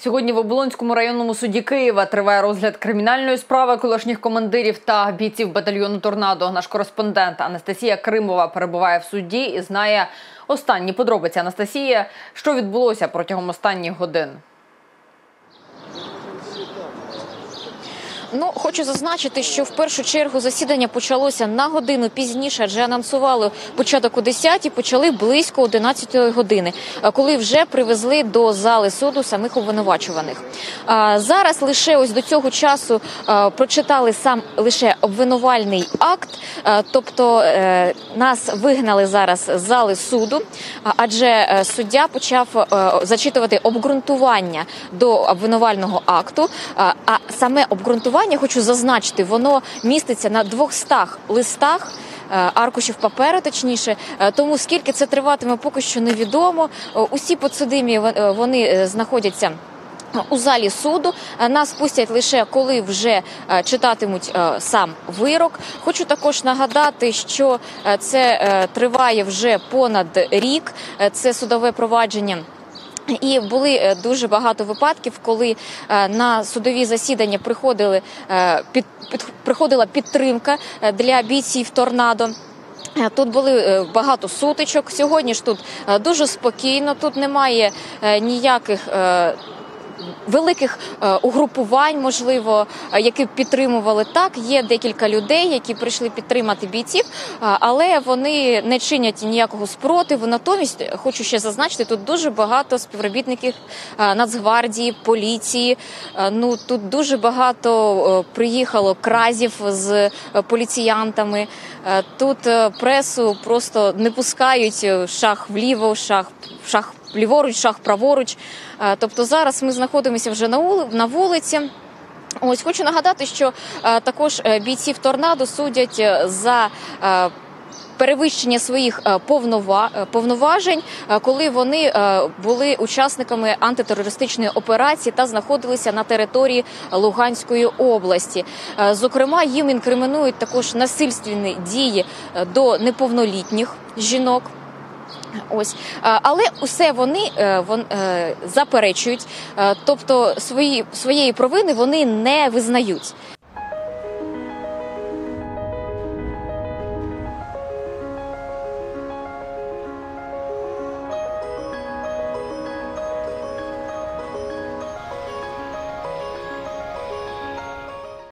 Сьогодні в Оболонському районному суді Києва триває розгляд кримінальної справи колишніх командирів та бійців батальйону Торнадо. Наш кореспондент Анастасія Кримова перебуває в суді і знає останні подробиці. Анастасія, що відбулося протягом останніх годин? Ну, хочу зазначити, що в першу чергу засідання почалося на годину пізніше, адже анонсували початок о 10 почали близько 11 години, коли вже привезли до зали суду самих обвинувачуваних. Зараз лише ось до цього часу прочитали сам лише обвинувальний акт, тобто е, нас вигнали зараз з зали суду, адже е, суддя почав е, зачитувати обґрунтування до обвинувального акту. А саме обґрунтування хочу зазначити, воно міститься на 200 листах. е, Аркушів паперу, точніше, Е, тому скільки це триватиме, поки що невідомо. Е, Усі подсудимі вони знаходяться. У залі суду нас пустять лише коли вже читатимуть сам вирок. Хочу також нагадати, що це триває вже понад рік. Це судове провадження. І були е, дуже багато випадків, коли е, на судові засідання приходили е, під, під приходила підтримка для бійців торнадо. Тут були багато сутичок. Сьогодні ж тут дуже спокійно. Тут немає ніяких. Великих е, угрупувань, можливо, е, які підтримували так. Є декілька людей, які прийшли підтримати бійців, е, але вони не чинять ніякого спротиву. Натомість хочу ще зазначити, тут дуже багато співробітників Нацгвардії, поліції. Ну тут дуже багато приїхало кразів з поліціянтами. Тут пресу просто не пускають шах вліво, шах шах ліворуч, шах праворуч. Е, Тобто зараз ми знаходимося вже на на вулиці. Ось хочу нагадати, що е, також е, бійців торнадо судять за. Перевищення своїх повноважень, коли вони були учасниками антитерористичної операції та знаходилися на території Луганської області. Зокрема, їм інкримінують також насильственні дії до неповнолітніх жінок. Ось, Е, але усе вони е, вон, е, заперечують, тобто свої своєї провини вони не визнають.